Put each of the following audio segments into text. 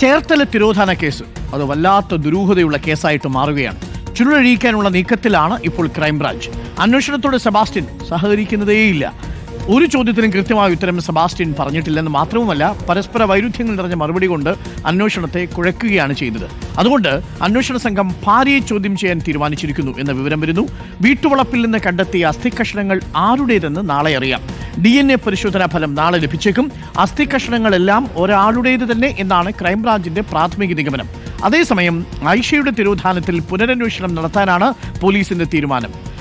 Cherthala തിരോധാന case. അത് വല്ലാത്ത ദുരൂഹതയുള്ള കേസായിട്ട് മാറുകയാണ്. ചുരുളഴിക്കാനുള്ള നീക്കത്തിലാണ് ഇപ്പോൾ ക്രൈംബ്രാഞ്ച്. അന്വേഷണത്തോട് സെബാസ്റ്റ്യൻ സഹകരിക്കുന്നതേയില്ല. ഒരു ചോദ്യത്തിനും കൃത്യമായ ഉത്തരം സെബാസ്റ്റ്യൻ പറഞ്ഞിട്ടില്ലെന്ന് മാത്രവുമല്ല പരസ്പര വൈരുദ്ധ്യങ്ങൾ നിറഞ്ഞ മറുപടി കൊണ്ട് അന്വേഷണത്തെ കുഴക്കുകയാണ് ചെയ്തത്. അതുകൊണ്ട് അന്വേഷണ സംഘം ഭാര്യയെ ചോദ്യം ചെയ്യാൻ തീരുമാനിച്ചിരിക്കുന്നു എന്ന വിവരം വരുന്നു. വീട്ടുവളപ്പിൽ നിന്ന് കണ്ടെത്തിയ അസ്ഥികഷ്ണങ്ങൾ ആരുടേതെന്ന് നാളെ അറിയാം. ഡി എൻ എ പരിശോധനാ ഫലം നാളെ ലഭിച്ചേക്കും. അസ്ഥി കഷ്ണങ്ങളെല്ലാം ഒരാളുടേത് തന്നെ എന്നാണ് ക്രൈംബ്രാഞ്ചിന്റെ പ്രാഥമിക നിഗമനം. അതേസമയം ഐഷയുടെ തിരോധാനത്തിൽ പുനരന്വേഷണം നടത്താനാണ് പോലീസിന്റെ തീരുമാനം.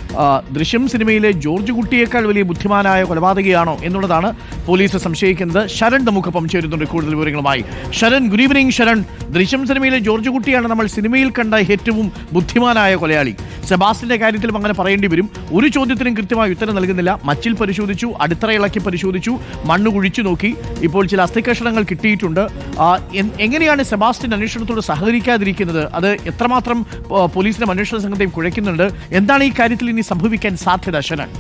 ദൃശ്യം സിനിമയിലെ ജോർജ് കുട്ടിയേക്കാൾ വലിയ ബുദ്ധിമാനായ കൊലപാതകയാണോ എന്നുള്ളതാണ് പോലീസ് സംശയിക്കുന്നത്. ശരൺ നമുക്കൊപ്പം ചേരുന്നുണ്ട് കൂടുതൽ വിവരങ്ങളുമായി. Sharan good evening Sharan. ദൃശ്യം സിനിമയിലെ ജോർജ് കുട്ടിയാണ് നമ്മൾ സിനിമയിൽ കണ്ട ഏറ്റവും ബുദ്ധിമാനായ കൊലയാളി. സെബാസ്റ്റിന്റെ കാര്യത്തിലും അങ്ങനെ പറയേണ്ടി വരും. ഒരു ചോദ്യത്തിനും കൃത്യമായി ഉത്തരം നൽകുന്നില്ല. മച്ചിൽ പരിശോധിച്ചു അടിത്തറ ഇളക്കി പരിശോധിച്ചു മണ്ണ് കുഴിച്ചു നോക്കി. ഇപ്പോൾ ചില അസ്ഥികഷണങ്ങൾ കിട്ടിയിട്ടുണ്ട്. എങ്ങനെയാണ് സെബാസ്റ്റിൻ അന്വേഷണത്തോട് സഹകരിക്കാതിരിക്കുന്നത്? അത് എത്രമാത്രം പോലീസിനും അന്വേഷണ സംഘത്തെയും കുഴയ്ക്കുന്നുണ്ട്? എന്താണ് ഈ കാര്യത്തിൽ ഇനി സംഭവിക്കാൻ സാധ്യത ശരൺ.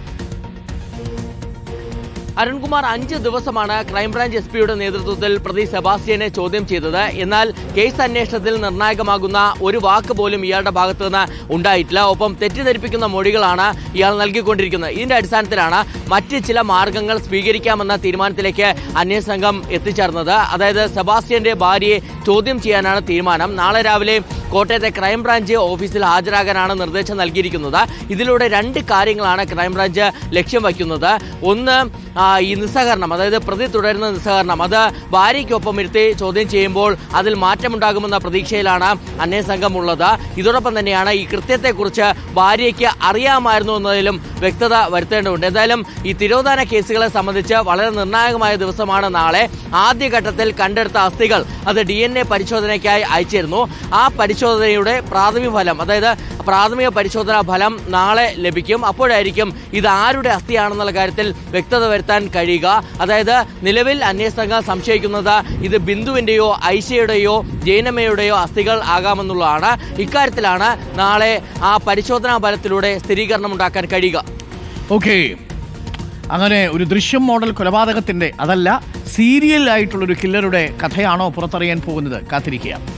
അരുൺകുമാർ അഞ്ച് ദിവസമാണ് ക്രൈംബ്രാഞ്ച് എസ് പിയുടെ നേതൃത്വത്തിൽ പ്രതി സെബാസ്റ്റ്യനെ ചോദ്യം ചെയ്തത്. എന്നാൽ കേസ് അന്വേഷണത്തിൽ നിർണായകമാകുന്ന ഒരു വാക്ക് പോലും ഇയാളുടെ ഭാഗത്ത് നിന്ന് ഉണ്ടായിട്ടില്ല. ഒപ്പം തെറ്റിദ്ധരിപ്പിക്കുന്ന മൊഴികളാണ് ഇയാൾ നൽകിക്കൊണ്ടിരിക്കുന്നത്. ഇതിന്റെ അടിസ്ഥാനത്തിലാണ് മറ്റ് ചില മാർഗങ്ങൾ സ്വീകരിക്കാമെന്ന തീരുമാനത്തിലേക്ക് അന്വേഷണ സംഘം എത്തിച്ചേർന്നത്. അതായത് സെബാസ്റ്റ്യന്റെ ഭാര്യയെ ചോദ്യം ചെയ്യാനാണ് തീരുമാനം. നാളെ രാവിലെ കോട്ടയത്തെ ക്രൈംബ്രാഞ്ച് ഓഫീസിൽ ഹാജരാകാനാണ് നിർദ്ദേശം നൽകിയിരിക്കുന്നത്. ഇതിലൂടെ രണ്ട് കാര്യങ്ങളാണ് ക്രൈംബ്രാഞ്ച് ലക്ഷ്യം വയ്ക്കുന്നത്. ഒന്ന് ഈ നിസ്സഹകരണം അതായത് പ്രതി തുടരുന്ന നിസ്സഹകരണം. അത് ഭാര്യയ്ക്കൊപ്പം ഇരുത്തി ചോദ്യം ചെയ്യുമ്പോൾ അതിൽ മാറ്റമുണ്ടാകുമെന്ന പ്രതീക്ഷയിലാണ് അന്വേഷണ സംഘം ഉള്ളത് ഇതോടൊപ്പം തന്നെയാണ് ഈ കൃത്യത്തെക്കുറിച്ച് ഭാര്യയ്ക്ക് അറിയാമായിരുന്നു എന്നതിലും വ്യക്തത വരുത്തേണ്ടതുണ്ട്. എന്തായാലും ഈ തിരോധാന കേസുകളെ സംബന്ധിച്ച് വളരെ നിർണായകമായ ദിവസമാണ് നാളെ. ആദ്യഘട്ടത്തിൽ കണ്ടെടുത്ത അസ്ഥികൾ അത് ഡി പരിശോധനയ്ക്കായി അയച്ചിരുന്നു. ആ പരിശോധനയുടെ പ്രാഥമിക ഫലം അതായത് പ്രാഥമിക പരിശോധനാ ഫലം നാളെ ലഭിക്കും. അപ്പോഴായിരിക്കും ഇത് ആരുടെ അസ്ഥിയാണെന്നുള്ള കാര്യത്തിൽ വ്യക്തത വരുത്താൻ കഴിയുക. അതായത് നിലവിൽ അന്വേഷണ സംഘം സംശയിക്കുന്നത് ഇത് ബിന്ദുവിന്റെയോ ഐഷയുടെയോ ജൈനമ്മയുടെയോ അസ്ഥികൾ ആകാമെന്നുള്ളതാണ്. ഇക്കാര്യത്തിലാണ് നാളെ ആ പരിശോധനാ ഫലത്തിലൂടെ സ്ഥിരീകരണം ഉണ്ടാക്കാൻ കഴിയുക. ഓക്കെ. അങ്ങനെ ഒരു ദൃശ്യം മോഡൽ കൊലപാതകത്തിന്റെ അതല്ല സീരിയൽ ആയിട്ടുള്ള ഒരു കില്ലറുടെ കഥയാണോ പുറത്തറിയാൻ പോകുന്നത്? കാത്തിരിക്കുക.